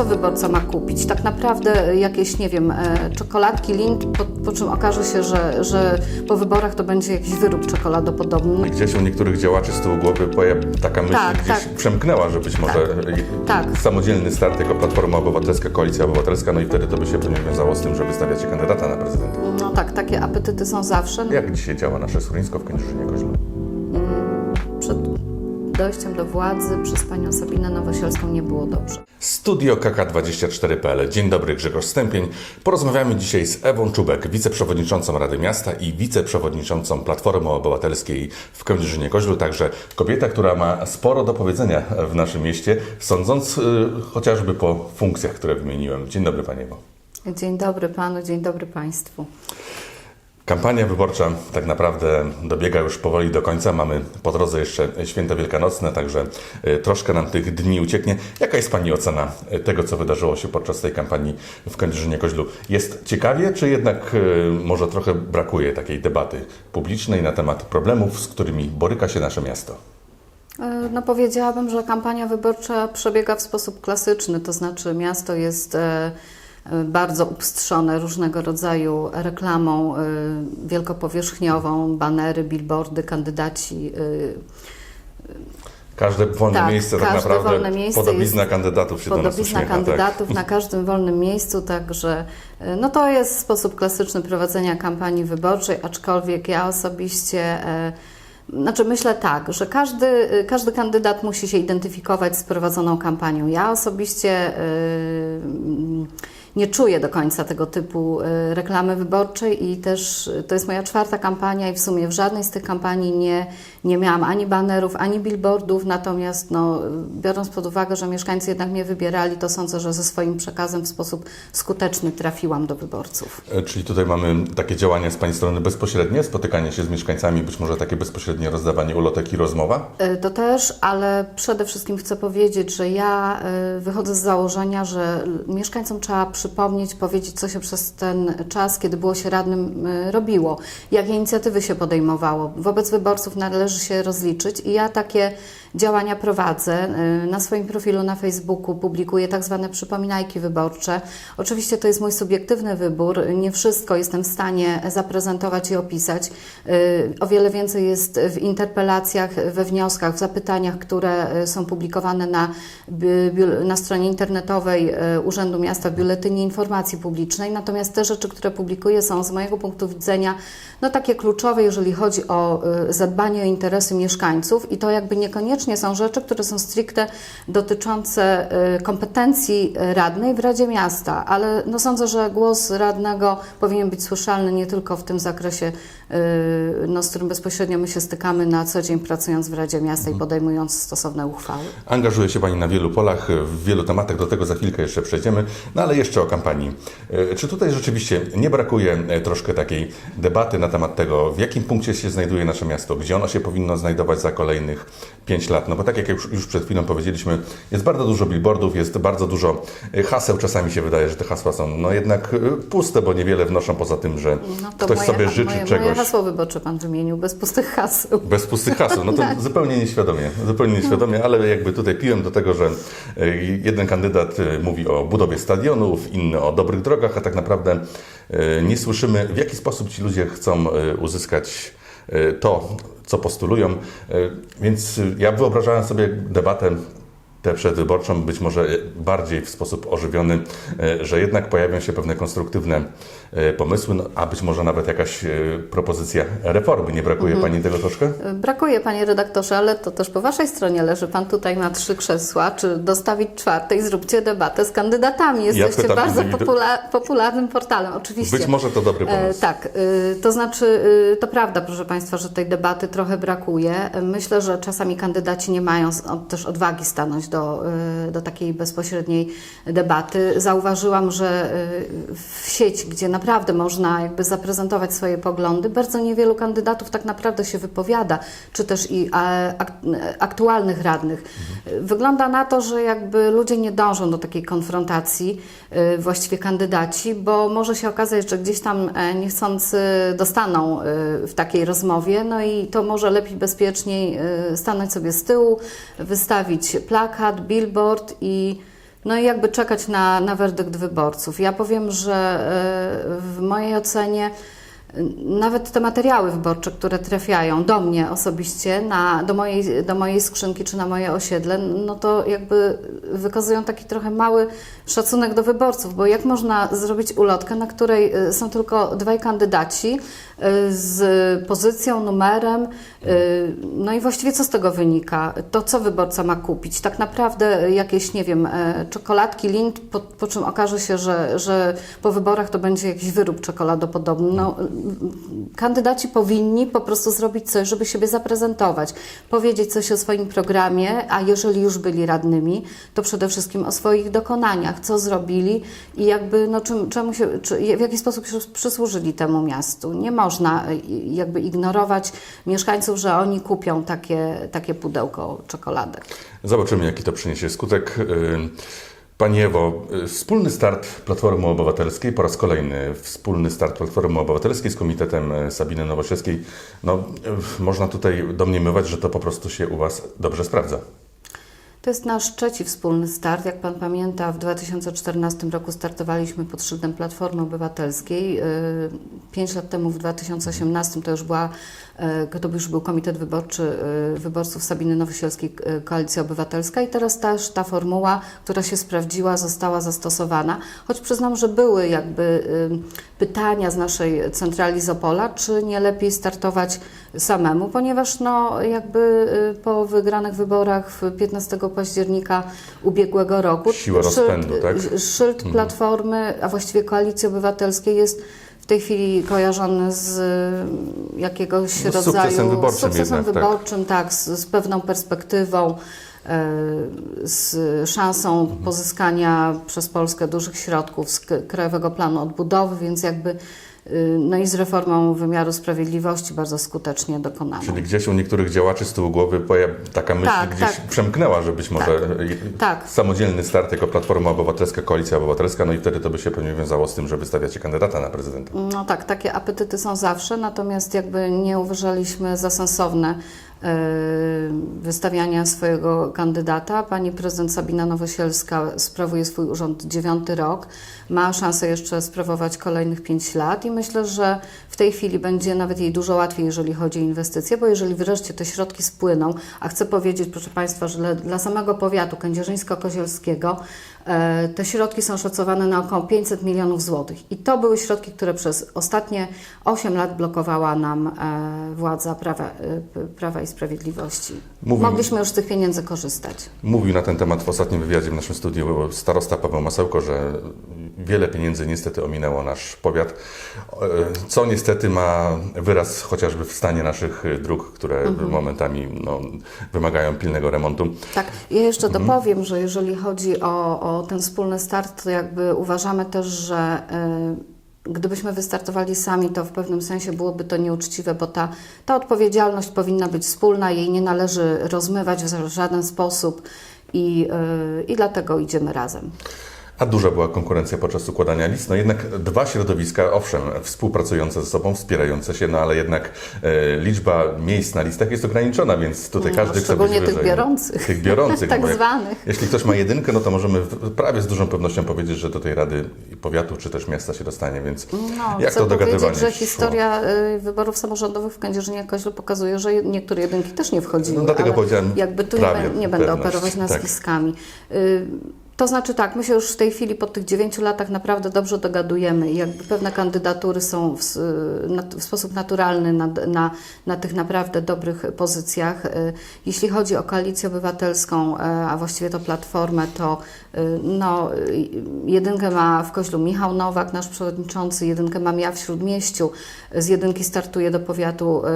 co wyborca ma kupić? Tak naprawdę jakieś, nie wiem, e, czekoladki, link, po, po czym okaże się, że, że po wyborach to będzie jakiś wyrób czekoladopodobny. Gdzieś u niektórych działaczy z tyłu głowy taka myśl Tak, gdzieś tak. przemknęła, że być może i- tak. samodzielny start jako Platforma Obywatelska, Koalicja Obywatelska, no i wtedy to by się pewnie wiązało z tym, że wystawiacie kandydata na prezydenta. No tak, takie apetyty są zawsze. Jak dzisiaj działa nasze schronisko w Kędzierzynie Koźlu? Dojściem do władzy przez panią Sabinę Nowosielską nie było dobrze. Studio KK24.pl. Dzień dobry, Grzegorz Stępień. Porozmawiamy dzisiaj z Ewą Czubek, wiceprzewodniczącą Rady Miasta i wiceprzewodniczącą Platformy Obywatelskiej w Kędzierzynie Koźlu. Także kobieta, która ma sporo do powiedzenia w naszym mieście, sądząc y, chociażby po funkcjach, które wymieniłem. Dzień dobry, Panie Ewo. Dzień dobry panu, dzień dobry państwu. Kampania wyborcza tak naprawdę dobiega już powoli do końca. Mamy po drodze jeszcze święta wielkanocne, także y, troszkę nam tych dni ucieknie. Jaka jest Pani ocena y, tego, co wydarzyło się podczas tej kampanii w Kędzierzynie Koźlu? Jest ciekawie, czy jednak y, może trochę brakuje takiej debaty publicznej na temat problemów, z którymi boryka się nasze miasto? E, No powiedziałabym, że kampania wyborcza przebiega w sposób klasyczny, to znaczy miasto jest e, bardzo upstrzone różnego rodzaju reklamą e, wielkopowierzchniową, banery, billboardy, kandydaci. e, Każde wolne Tak, miejsce tak naprawdę wolne miejsce podobizna jest- kandydatów się do nas Podobizna uśmiecha. Tak. kandydatów na każdym wolnym miejscu, także no to jest sposób klasyczny prowadzenia kampanii wyborczej, aczkolwiek ja osobiście, znaczy myślę tak, że każdy, każdy kandydat musi się identyfikować z prowadzoną kampanią. Ja osobiście mm, nie czuję do końca tego typu e, reklamy wyborczej i też e, to jest moja czwarta kampania i w sumie w żadnej z tych kampanii nie, nie miałam ani banerów, ani billboardów, natomiast no, biorąc pod uwagę, że mieszkańcy jednak mnie wybierali, to sądzę, że ze swoim przekazem w sposób skuteczny trafiłam do wyborców. E, Czyli tutaj mamy takie działania z Pani strony bezpośrednie, spotykanie się z mieszkańcami, być może takie bezpośrednie rozdawanie ulotek i rozmowa? E, To też, ale przede wszystkim chcę powiedzieć, że ja e, wychodzę z założenia, że mieszkańcom trzeba przypomnieć, powiedzieć, co się przez ten czas, kiedy było się radnym, robiło, jakie inicjatywy się podejmowało. Wobec wyborców należy się rozliczyć. I ja takie działania prowadzę. E, Na swoim profilu na Facebooku publikuję tak zwane przypominajki wyborcze. Oczywiście to jest mój subiektywny wybór, nie wszystko jestem w stanie zaprezentować i opisać. E, O wiele więcej jest w interpelacjach, we wnioskach, w zapytaniach, które e, są publikowane na, na stronie internetowej Urzędu Miasta w Biuletynie Informacji Publicznej. Natomiast te rzeczy, które publikuję są z mojego punktu widzenia no, takie kluczowe, jeżeli chodzi o zadbanie o interesy mieszkańców i to jakby niekoniecznie są rzeczy, które są stricte dotyczące e, kompetencji radnej w Radzie Miasta, ale no, sądzę, że głos radnego powinien być słyszalny nie tylko w tym zakresie, e, no, z którym bezpośrednio my się stykamy na co dzień pracując w Radzie Miasta i podejmując stosowne uchwały. Angażuje się Pani na wielu polach, w wielu tematach, do tego za chwilkę jeszcze przejdziemy, no ale jeszcze o kampanii. Czy tutaj rzeczywiście nie brakuje e, troszkę takiej debaty na temat tego, w jakim punkcie się znajduje nasze miasto, gdzie ono się powinno znajdować za kolejnych 5 lat? No bo tak jak już, już przed chwilą powiedzieliśmy, jest bardzo dużo billboardów, jest bardzo dużo e, haseł, czasami się wydaje, że te hasła są no jednak e, puste, bo niewiele wnoszą poza tym, że No, to ktoś moje, sobie życzy moje, czegoś. Moje hasło wyborcze Pan wymienił, bez pustych haseł. Bez pustych haseł, no to zupełnie nieświadomie, zupełnie nieświadomie, ale jakby tutaj piłem do tego, że e, jeden kandydat mówi o budowie stadionów, inny o dobrych drogach, a tak naprawdę nie słyszymy, w jaki sposób ci ludzie chcą uzyskać to, co postulują. E, Więc ja wyobrażałem sobie debatę tę przedwyborczą, być może bardziej w sposób ożywiony, e, że jednak pojawią się pewne konstruktywne e, pomysły, no, a być może nawet jakaś e, propozycja reformy. Nie brakuje Pani tego troszkę? Brakuje, panie redaktorze, ale to też po waszej stronie leży. Pan tutaj ma trzy krzesła. Czy dostawić czwarte i zróbcie debatę z kandydatami? Jesteście pytam bardzo popula- popularnym portalem, oczywiście. Być może to dobry E, pomysł. tak, e, to znaczy, e, to prawda, proszę Państwa, że tej debaty trochę brakuje. E, Myślę, że czasami kandydaci nie mają też odwagi stanąć do, e, do takiej bezpośredniej debaty. Zauważyłam, że e, w sieci, gdzie naprawdę można jakby zaprezentować swoje poglądy, bardzo niewielu kandydatów tak naprawdę się wypowiada, czy też i ak- aktualnych radnych. Wygląda na to, że jakby ludzie nie dążą do takiej konfrontacji, e, właściwie kandydaci, bo może się okazać, że gdzieś tam e, niechcący dostaną w takiej rozmowie, no i to może lepiej, bezpieczniej stanąć sobie z tyłu, wystawić plakat, billboard i No i jakby czekać na, na werdykt wyborców. Ja powiem, że e, w mojej ocenie nawet te materiały wyborcze, które trafiają do mnie osobiście, na, do, mojej, do mojej skrzynki czy na moje osiedle, no to jakby wykazują taki trochę mały szacunek do wyborców, bo jak można zrobić ulotkę, na której e, są tylko dwaj kandydaci e, z pozycją, numerem, e, no i właściwie co z tego wynika? To co wyborca ma kupić? Tak naprawdę jakieś, nie wiem, e, czekoladki, lint, po, po czym okaże się, że, że po wyborach to będzie jakiś wyrób czekoladopodobny. No, kandydaci powinni po prostu zrobić coś, żeby siebie zaprezentować, powiedzieć coś o swoim programie, a jeżeli już byli radnymi, to przede wszystkim o swoich dokonaniach, co zrobili i jakby, no, czym, czemu się, czy, w jaki sposób się przysłużyli temu miastu. Nie można y, jakby ignorować mieszkańców, że oni kupią takie, takie pudełko czekoladek. Zobaczymy, jaki to przyniesie skutek. Y, Pani Ewo, y, wspólny start Platformy Obywatelskiej, po raz kolejny wspólny start Platformy Obywatelskiej z Komitetem y, Sabiny Nowosielskiej. No, y, można tutaj domniemywać, że to po prostu się u Was dobrze sprawdza. To jest nasz trzeci wspólny start. Jak Pan pamięta, w 2014 roku startowaliśmy pod szyldem Platformy Obywatelskiej. Yy, Pięć lat temu, w 2018, to już, była, to już był Komitet Wyborczy yy, Wyborców Sabiny Nowosielskiej yy, Koalicja Obywatelska i teraz też ta formuła, która się sprawdziła, została zastosowana. Choć przyznam, że były jakby pytania z naszej centrali z Opola, czy nie lepiej startować samemu, ponieważ no, jakby po wygranych wyborach w 15 października ubiegłego roku Siła rozpędu, tak? szyld Platformy, a właściwie Koalicji Obywatelskiej jest tej chwili kojarzony z y, jakiegoś No, z rodzaju sukcesem wyborczym sukcesem jednak, tak. wyborczym, tak, z, z pewną perspektywą, e, z szansą Mhm. pozyskania przez Polskę dużych środków z Krajowego Planu Odbudowy, więc jakby no i z reformą wymiaru sprawiedliwości bardzo skutecznie dokonaną. Czyli gdzieś u niektórych działaczy z tyłu głowy taka myśl Tak, gdzieś tak. przemknęła, że być może y, Tak. samodzielny start jako Platforma Obywatelska, Koalicja Obywatelska, no i wtedy to by się pewnie wiązało z tym, że wystawiacie kandydata na prezydenta. No tak, takie apetyty są zawsze, natomiast jakby nie uważaliśmy za sensowne wystawiania swojego kandydata. Pani prezydent Sabina Nowosielska sprawuje swój urząd dziewiąty rok, ma szansę jeszcze sprawować kolejnych pięć lat i myślę, że w tej chwili będzie nawet jej dużo łatwiej, jeżeli chodzi o inwestycje, bo jeżeli wreszcie te środki spłyną, a chcę powiedzieć, proszę Państwa, że dla, samego powiatu kędzierzyńsko-kozielskiego e, te środki są szacowane na około 500 milionów złotych i to były środki, które przez ostatnie 8 lat blokowała nam e, władza Prawa, e, Prawa i Sprawiedliwości. Mówi- Mogliśmy już z tych pieniędzy korzystać. Mówił na ten temat w ostatnim wywiadzie w naszym studiu starosta Paweł Masełko, że wiele pieniędzy niestety ominęło nasz powiat, co niestety ma wyraz chociażby w stanie naszych dróg, które Mhm. momentami no, wymagają pilnego remontu. Tak, ja jeszcze Mhm. dopowiem, że jeżeli chodzi o, o ten wspólny start, to jakby uważamy też, że y, gdybyśmy wystartowali sami, to w pewnym sensie byłoby to nieuczciwe, bo ta, ta odpowiedzialność powinna być wspólna, jej nie należy rozmywać w żaden sposób i, y, i dlatego idziemy razem. A duża była konkurencja podczas układania list. No jednak dwa środowiska, owszem, współpracujące ze sobą, wspierające się, no ale jednak e, liczba miejsc na listach jest ograniczona, więc tutaj No, każdy chce być szczególnie tych wyżej. biorących. Tych biorących. Tak bo jak- zwanych. Jeśli ktoś ma jedynkę, no to możemy prawie z dużą pewnością powiedzieć, że do tej rady powiatu czy też miasta się dostanie, więc No, jak to dogadywanie że historia y, wyborów samorządowych w Kędzierzynie Koźlu pokazuje, że niektóre jedynki też nie wchodziły. No, dlatego powiedziałem jakby tu nie, nie będę pewność, operować tak. nazwiskami. Y, To znaczy tak, my się już w tej chwili po tych dziewięciu latach naprawdę dobrze dogadujemy i jakby pewne kandydatury są w, nat- w sposób naturalny na, na, na tych naprawdę dobrych pozycjach. Y, Jeśli chodzi o koalicję obywatelską, y, a właściwie to Platformę, to y, no, y, jedynkę ma w Koźlu Michał Nowak, nasz przewodniczący, jedynkę mam ja w Śródmieściu, z jedynki startuje do powiatu y,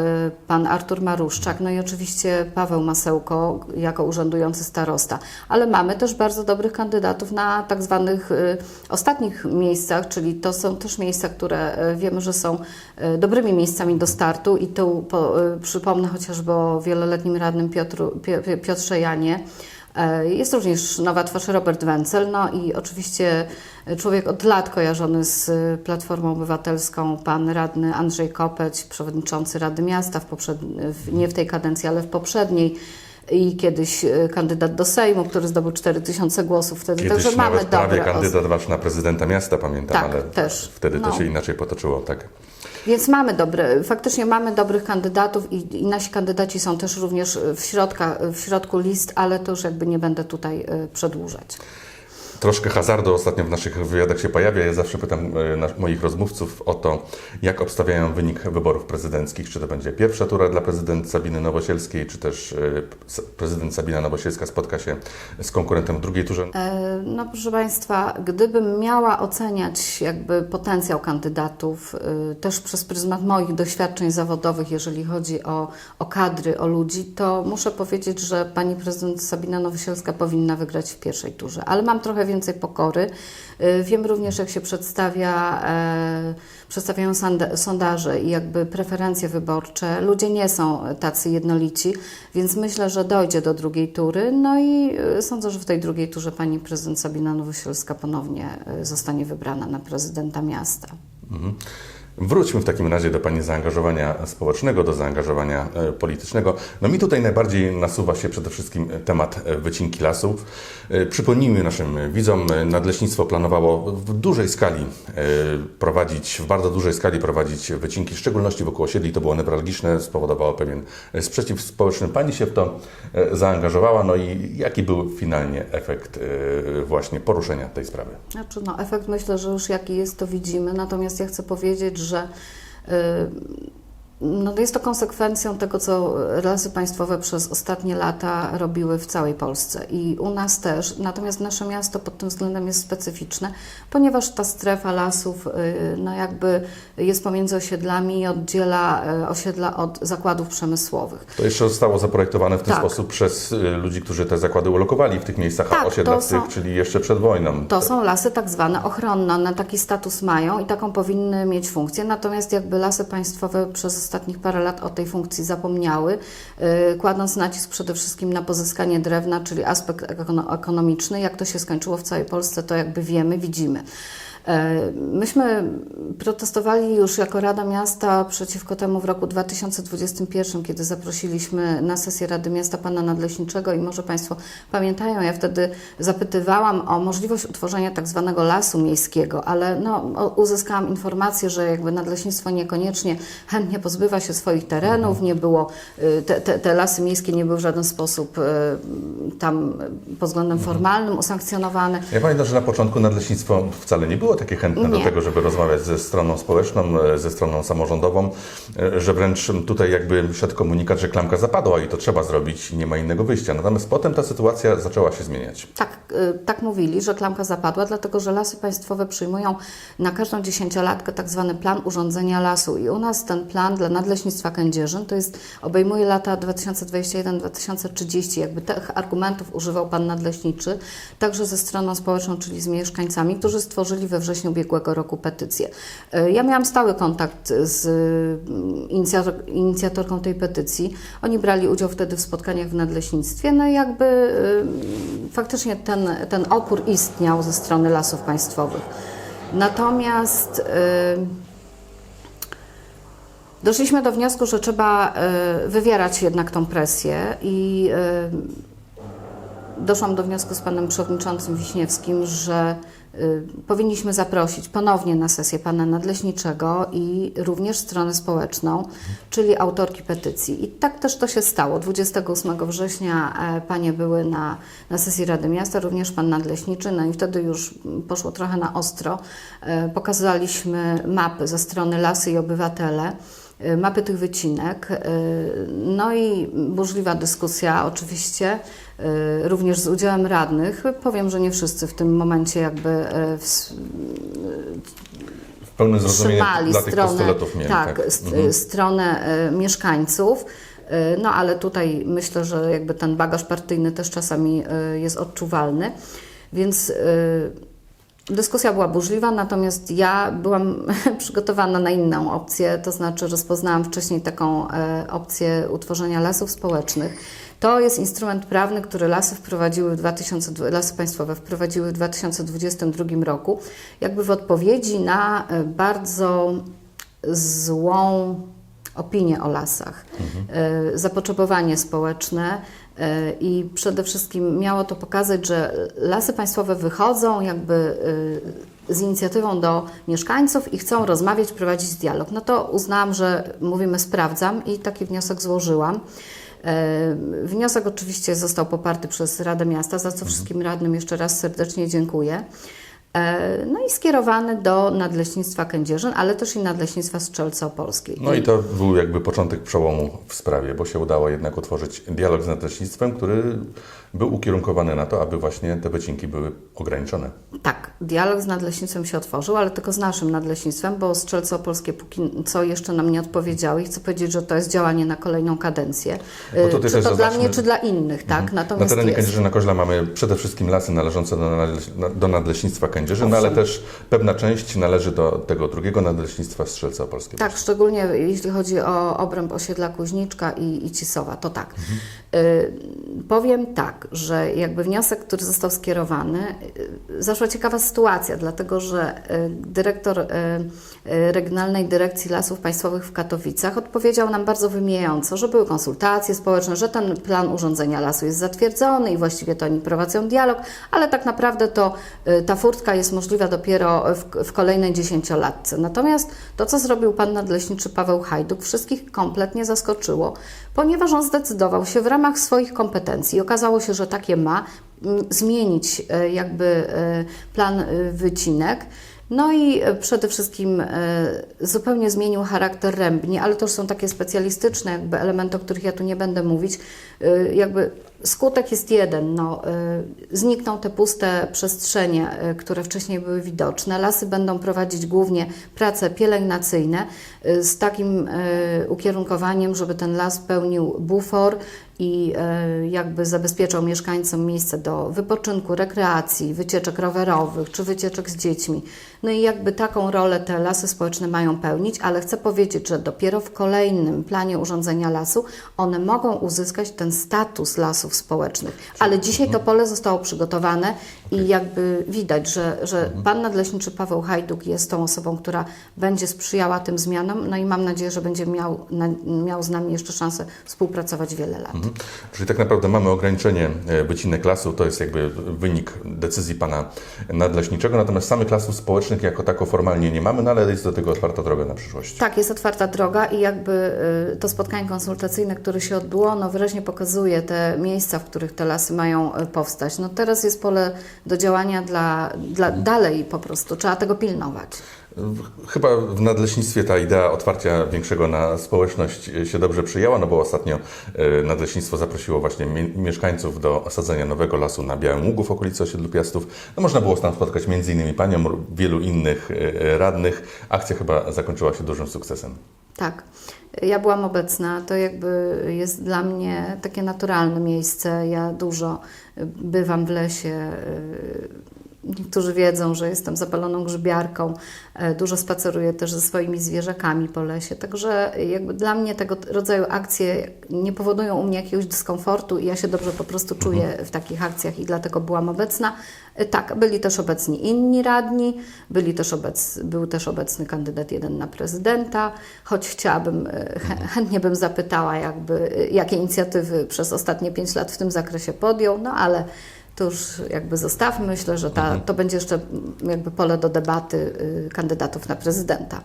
pan Artur Maruszczak, no i oczywiście Paweł Masełko jako urzędujący starosta. Ale mamy też bardzo dobrych kandydatów na tak zwanych y, ostatnich miejscach, czyli to są też miejsca, które y, wiemy, że są y, dobrymi miejscami do startu i tu po, przypomnę chociażby o wieloletnim radnym Piotru, Pio- Piotrze Janie, E, Jest również nowa twarz Robert Wencel, no i oczywiście człowiek od lat kojarzony z Platformą Obywatelską, pan radny Andrzej Kopeć, przewodniczący Rady Miasta, w poprzed... nie w tej kadencji, ale w poprzedniej. I kiedyś e, kandydat do Sejmu, który zdobył 4000 głosów wtedy. Kiedyś Także mamy nawet prawie osoby. kandydat wasz na prezydenta miasta, pamiętam, Tak, ale też. wtedy to No. się inaczej potoczyło, tak. Więc mamy dobre, faktycznie mamy dobrych kandydatów i, i nasi kandydaci są też również w, środka, w środku list, ale to już jakby nie będę tutaj e, przedłużać. Troszkę hazardu ostatnio w naszych wywiadach się pojawia. Ja zawsze pytam e, moich rozmówców o to, jak obstawiają wynik wyborów prezydenckich. Czy to będzie pierwsza tura dla prezydent Sabiny Nowosielskiej, czy też e, prezydent Sabina Nowosielska spotka się z konkurentem w drugiej turze. E, No proszę Państwa, gdybym miała oceniać jakby potencjał kandydatów też przez pryzmat moich doświadczeń zawodowych, jeżeli chodzi o, o kadry, o ludzi, to muszę powiedzieć, że pani prezydent Sabina Nowosielska powinna wygrać w pierwszej turze, ale mam trochę więcej pokory. Y, Wiem również, jak się przedstawia, e, przedstawiają sondaże i jakby preferencje wyborcze. Ludzie nie są tacy jednolici, więc myślę, że dojdzie do drugiej tury. No i y, sądzę, że w tej drugiej turze pani prezydent Sabina Nowosielska ponownie y, zostanie wybrana na prezydenta miasta. Mhm. Wróćmy w takim razie do Pani zaangażowania społecznego, do zaangażowania e, politycznego. No mi tutaj najbardziej nasuwa się przede wszystkim temat e, wycinki lasów. E, Przypomnijmy naszym widzom, e, Nadleśnictwo planowało w dużej skali e, prowadzić, w bardzo dużej skali prowadzić wycinki, w szczególności wokół osiedli. To było newralgiczne, spowodowało pewien e, sprzeciw społeczny. Pani się w to e, zaangażowała, no i jaki był finalnie efekt e, właśnie poruszenia tej sprawy? Znaczy, no, efekt myślę, że już jaki jest, to widzimy. Natomiast ja chcę powiedzieć, że y, no, jest to konsekwencją tego, co lasy państwowe przez ostatnie lata robiły w całej Polsce i u nas też. Natomiast nasze miasto pod tym względem jest specyficzne, ponieważ ta strefa lasów y, no, jakby jest pomiędzy osiedlami i oddziela y, osiedla od zakładów przemysłowych. To jeszcze zostało zaprojektowane w ten Tak. sposób przez y, ludzi, którzy te zakłady ulokowali w tych miejscach Tak, osiedlastych, to są- czyli jeszcze przed wojną. To są lasy tak zwane ochronne, one taki status mają i taką powinny mieć funkcję, natomiast jakby lasy państwowe przez ostatnich parę lat o tej funkcji zapomniały, yy, kładąc nacisk przede wszystkim na pozyskanie drewna, czyli aspekt ekono- ekonomiczny. Jak to się skończyło w całej Polsce, to jakby wiemy, widzimy. E, Myśmy protestowali już jako Rada Miasta przeciwko temu w roku 2021, kiedy zaprosiliśmy na sesję Rady Miasta pana nadleśniczego i może Państwo pamiętają, ja wtedy zapytywałam o możliwość utworzenia tak zwanego lasu miejskiego, ale no, uzyskałam informację, że jakby nadleśnictwo niekoniecznie chętnie pozbywa się swoich terenów, nie było, y, te, te, te lasy miejskie nie były w żaden sposób y, tam pod względem formalnym usankcjonowane. Ja pamiętam, że na początku nadleśnictwo wcale nie było takie chętne do Nie. tego, żeby rozmawiać ze stroną społeczną, e, ze stroną samorządową, e, że wręcz tutaj jakby szedł komunikat, że klamka zapadła i to trzeba zrobić i nie ma innego wyjścia. Natomiast potem ta sytuacja zaczęła się zmieniać. Tak, y, tak mówili, że klamka zapadła, dlatego że lasy państwowe przyjmują na każdą dziesięciolatkę tak zwany plan urządzenia lasu i u nas ten plan dla Nadleśnictwa Kędzierzyn to jest, obejmuje lata 2021-2030. Jakby tych argumentów używał pan nadleśniczy, także ze stroną społeczną, czyli z mieszkańcami, którzy stworzyli we wrześniu ubiegłego roku petycję. Y, Ja miałam stały kontakt z inicjator, inicjatorką tej petycji. Oni brali udział wtedy w spotkaniach w nadleśnictwie, no i jakby y, faktycznie ten, ten opór istniał ze strony lasów państwowych. Natomiast y, doszliśmy do wniosku, że trzeba y, wywierać jednak tą presję i doszłam do wniosku z panem przewodniczącym Wiśniewskim, że y, powinniśmy zaprosić ponownie na sesję pana nadleśniczego i również stronę społeczną, czyli autorki petycji. I tak też to się stało. 28 września e, panie były na, na sesji Rady Miasta, również pan nadleśniczy, no i wtedy już poszło trochę na ostro. E, Pokazaliśmy mapy ze strony Lasy i Obywatele mapy tych wycinek. y, No i burzliwa dyskusja oczywiście, y, również z udziałem radnych. Powiem, że nie wszyscy w tym momencie jakby y, w, W pełnym zrozumieniu dla tych stronę, mieli. tak, Tak, st- Mhm. stronę mieszkańców. No ale tutaj myślę, że jakby ten bagaż partyjny też czasami jest odczuwalny. Więc dyskusja była burzliwa, natomiast ja byłam przygotowana na inną opcję, to znaczy rozpoznałam wcześniej taką e, opcję utworzenia lasów społecznych. To jest instrument prawny, który lasy wprowadziły w 2000, lasy państwowe wprowadziły w 2022 roku, jakby w odpowiedzi na e, bardzo złą opinię o lasach, e, zapotrzebowanie społeczne E, I przede wszystkim miało to pokazać, że lasy państwowe wychodzą jakby e, z inicjatywą do mieszkańców i chcą rozmawiać, prowadzić dialog. No to uznałam, że mówimy sprawdzam i taki wniosek złożyłam. Wniosek oczywiście został poparty przez Radę Miasta, za co wszystkim radnym jeszcze raz serdecznie dziękuję. E, No i skierowany do Nadleśnictwa Kędzierzyn, ale też i Nadleśnictwa Strzelca Opolskiej. No i to był jakby początek przełomu w sprawie, bo się udało jednak utworzyć dialog z nadleśnictwem, który był ukierunkowany na to, aby właśnie te wycinki były ograniczone. Tak, dialog z Nadleśnictwem się otworzył, ale tylko z naszym Nadleśnictwem, bo Strzelce Opolskie póki co jeszcze nam nie odpowiedziały i chcę powiedzieć, że to jest działanie na kolejną kadencję. Bo tutaj czy to dla zaznaczmy- mnie, czy dla innych, tak? Na Natomiast terenie jest. Kędzierzyna Koźla mamy przede wszystkim lasy należące do, nadleś- do Nadleśnictwa Kędzierzyn, no ale też pewna część należy do tego drugiego Nadleśnictwa Strzelca Opolskiego. Tak, szczególnie jeśli chodzi o obręb osiedla Kuźniczka i, i Cisowa, to tak. Y, powiem tak, że jakby wniosek, który został skierowany, y, zaszła ciekawa sytuacja, dlatego że y, dyrektor y, y, Regionalnej Dyrekcji Lasów Państwowych w Katowicach odpowiedział nam bardzo wymijająco, że były konsultacje społeczne, że ten plan urządzenia lasu jest zatwierdzony i właściwie to oni prowadzą dialog, ale tak naprawdę to y, ta furtka jest możliwa dopiero w, w kolejnej dziesięciolatce. Natomiast to, co zrobił pan nadleśniczy Paweł Hajduk, wszystkich kompletnie zaskoczyło, ponieważ on zdecydował się w ramach swoich kompetencji, okazało się, że takie ma, m, zmienić e, jakby plan wycinek. No i e, przede wszystkim e, zupełnie zmienił charakter rębni, ale to już są takie specjalistyczne jakby elementy, o których ja tu nie będę mówić. E, Jakby skutek jest jeden, no, znikną te puste przestrzenie, które wcześniej były widoczne. Lasy będą prowadzić głównie prace pielęgnacyjne z takim ukierunkowaniem, żeby ten las pełnił bufor i jakby zabezpieczał mieszkańcom miejsce do wypoczynku, rekreacji, wycieczek rowerowych czy wycieczek z dziećmi. No i jakby taką rolę te lasy społeczne mają pełnić, ale chcę powiedzieć, że dopiero w kolejnym planie urządzenia lasu one mogą uzyskać ten status lasów społecznych. Ale dzisiaj to pole zostało przygotowane i jakby widać, że, że pan nadleśniczy Paweł Hajduk jest tą osobą, która będzie sprzyjała tym zmianom, no i mam nadzieję, że będzie miał, na, miał z nami jeszcze szansę współpracować wiele lat. Mhm. Czyli tak naprawdę mamy ograniczenie e, wycinek lasu, to jest jakby wynik decyzji pana nadleśniczego, natomiast samych lasów społecznych jako tako formalnie nie mamy, no ale jest do tego otwarta droga na przyszłość. Tak, jest otwarta droga i jakby y, to spotkanie konsultacyjne, które się odbyło, no wyraźnie pokazuje te miejsca, w których te lasy mają y, powstać. No teraz jest pole do działania dla, dla dalej po prostu, trzeba tego pilnować. Chyba w nadleśnictwie ta idea otwarcia większego na społeczność się dobrze przyjęła, no bo ostatnio e, nadleśnictwo zaprosiło właśnie mie- mieszkańców do osadzenia nowego lasu na Białym Ługu w okolicy osiedlu Piastów. No można było tam spotkać innymi panią, wielu innych e, radnych. Akcja chyba zakończyła się dużym sukcesem. Tak. Ja byłam obecna, to jakby jest dla mnie takie naturalne miejsce. Ja dużo y, bywam w lesie. Niektórzy wiedzą, że jestem zapaloną grzybiarką, e, dużo spaceruję też ze swoimi zwierzakami po lesie, także jakby dla mnie tego rodzaju akcje nie powodują u mnie jakiegoś dyskomfortu i ja się dobrze po prostu czuję w takich akcjach i dlatego byłam obecna. E, Tak, byli też obecni inni radni, byli też obec, był też obecny kandydat jeden na prezydenta, choć chciałabym, e, chę- chętnie bym zapytała, jakby, jakie inicjatywy przez ostatnie pięć lat w tym zakresie podjął, no ale to już jakby zostawmy. Myślę, że ta, to będzie jeszcze jakby pole do debaty y, kandydatów na prezydenta.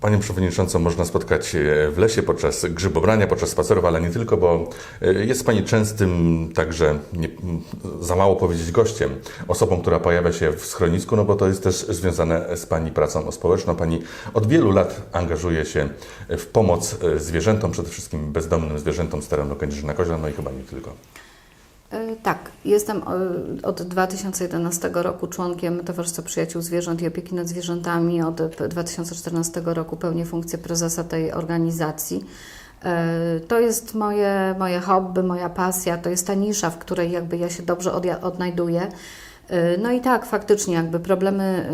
Panią Przewodniczącą można spotkać w lesie podczas grzybobrania, podczas spacerów, ale nie tylko, bo e, jest Pani częstym, także nie, za mało powiedzieć gościem, osobą, która pojawia się w schronisku, no bo to jest też związane z Pani pracą społeczną. Pani od wielu lat angażuje się w pomoc e, zwierzętom, przede wszystkim bezdomnym zwierzętom z terenu Kędzierzyna Koźla, no i chyba nie tylko. Y, Tak, jestem y, od 2011 roku członkiem Towarzystwa Przyjaciół Zwierząt i Opieki nad Zwierzętami. Od p- 2014 roku pełnię funkcję prezesa tej organizacji. Y, To jest moje, moje hobby, moja pasja, to jest ta nisza, w której jakby ja się dobrze odnajduję. Y, No i tak, faktycznie jakby problemy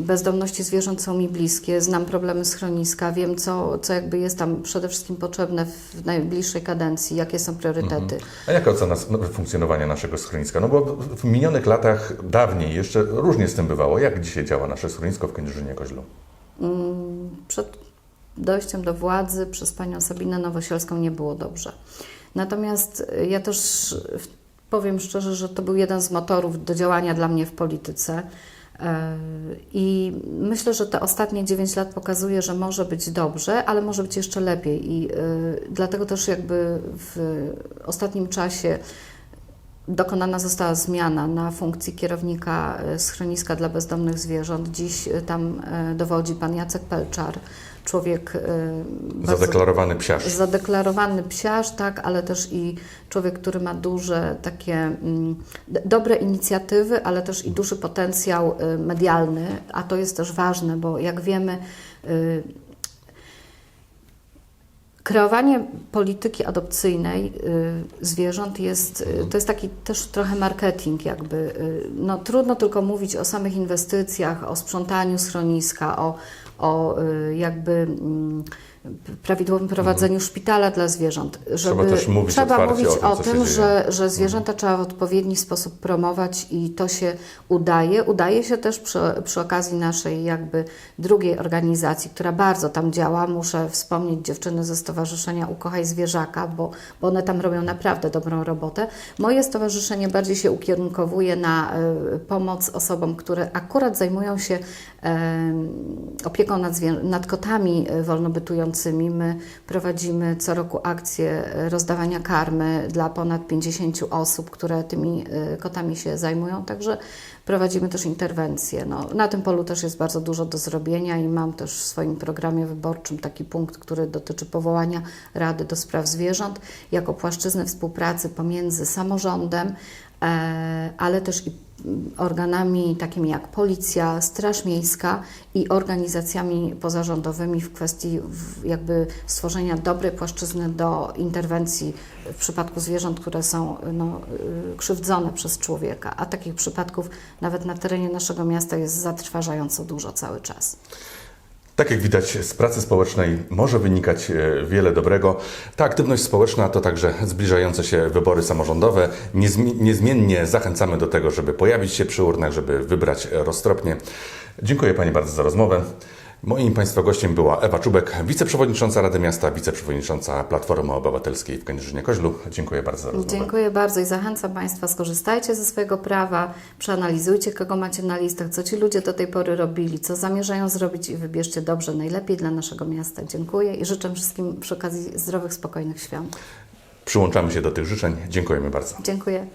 y, bezdomności zwierząt są mi bliskie, znam problemy schroniska, wiem co, co jakby jest tam przede wszystkim potrzebne w najbliższej kadencji, jakie są priorytety. A jaka ocena no, funkcjonowania naszego schroniska? No bo w- w minionych latach, dawniej jeszcze różnie z tym bywało. Jak dzisiaj działa nasze schronisko w Kędzierzynie Koźlu? Mm, Przed dojściem do władzy przez panią Sabinę Nowosielską nie było dobrze. Natomiast ja też y, powiem szczerze, że to był jeden z motorów do działania dla mnie w polityce. E, I myślę, że te ostatnie 9 lat pokazuje, że może być dobrze, ale może być jeszcze lepiej. I y, dlatego też jakby w ostatnim czasie dokonana została zmiana na funkcji kierownika y, schroniska dla bezdomnych zwierząt. Dziś tam dowodzi pan Jacek Pelczar, człowiek y, bardzo- Zadeklarowany psiarz. Zadeklarowany psiarz, tak, ale też i człowiek, który ma duże takie mm, dobre inicjatywy, ale też i duży potencjał y, medialny, a to jest też ważne, bo jak wiemy, y, Kreowanie polityki adopcyjnej y, zwierząt jest, y, to jest taki też trochę marketing jakby. y, No, trudno tylko mówić o samych inwestycjach, o sprzątaniu schroniska, o, o jakby mm, prawidłowym prowadzeniu szpitala dla zwierząt. Żeby, Mhm. też mówić trzeba mówić o tym, o tym, że, że zwierzęta trzeba w odpowiedni sposób promować i to się udaje. Udaje się też przy, przy okazji naszej jakby drugiej organizacji, która bardzo tam działa. Muszę wspomnieć dziewczyny ze Stowarzyszenia Ukochaj Zwierzaka, bo, bo one tam robią naprawdę dobrą robotę. Moje stowarzyszenie bardziej się ukierunkowuje na e, pomoc osobom, które akurat zajmują się e, opieką nad, nad kotami e, My prowadzimy co roku akcję e, rozdawania karmy dla ponad 50 osób, które tymi e, kotami się zajmują, także prowadzimy też interwencje. No, na tym polu też jest bardzo dużo do zrobienia i mam też w swoim programie wyborczym taki punkt, który dotyczy powołania Rady do Spraw Zwierząt jako płaszczyzny współpracy pomiędzy samorządem, e, ale też i organami takimi jak Policja, Straż Miejska i organizacjami pozarządowymi w kwestii jakby stworzenia dobrej płaszczyzny do interwencji w przypadku zwierząt, które są no, y, krzywdzone przez człowieka. A takich przypadków nawet na terenie naszego miasta jest zatrważająco dużo cały czas. Tak jak widać, z pracy społecznej może wynikać e, wiele dobrego. Ta aktywność społeczna to także zbliżające się wybory samorządowe. Niezmi- Niezmiennie zachęcamy do tego, żeby pojawić się przy urnach, żeby wybrać e, roztropnie. Dziękuję Pani bardzo za rozmowę. Moim Państwa gościem była Ewa Czubek, wiceprzewodnicząca Rady Miasta, wiceprzewodnicząca Platformy Obywatelskiej w Kędzierzynie-Koźlu. Dziękuję bardzo za rozmowę. Dziękuję bardzo i zachęcam Państwa, skorzystajcie ze swojego prawa, przeanalizujcie, kogo macie na listach, co ci ludzie do tej pory robili, co zamierzają zrobić i wybierzcie dobrze, najlepiej dla naszego miasta. Dziękuję i życzę wszystkim przy okazji zdrowych, spokojnych świąt. Przyłączamy się do tych życzeń. Dziękujemy bardzo. Dziękuję.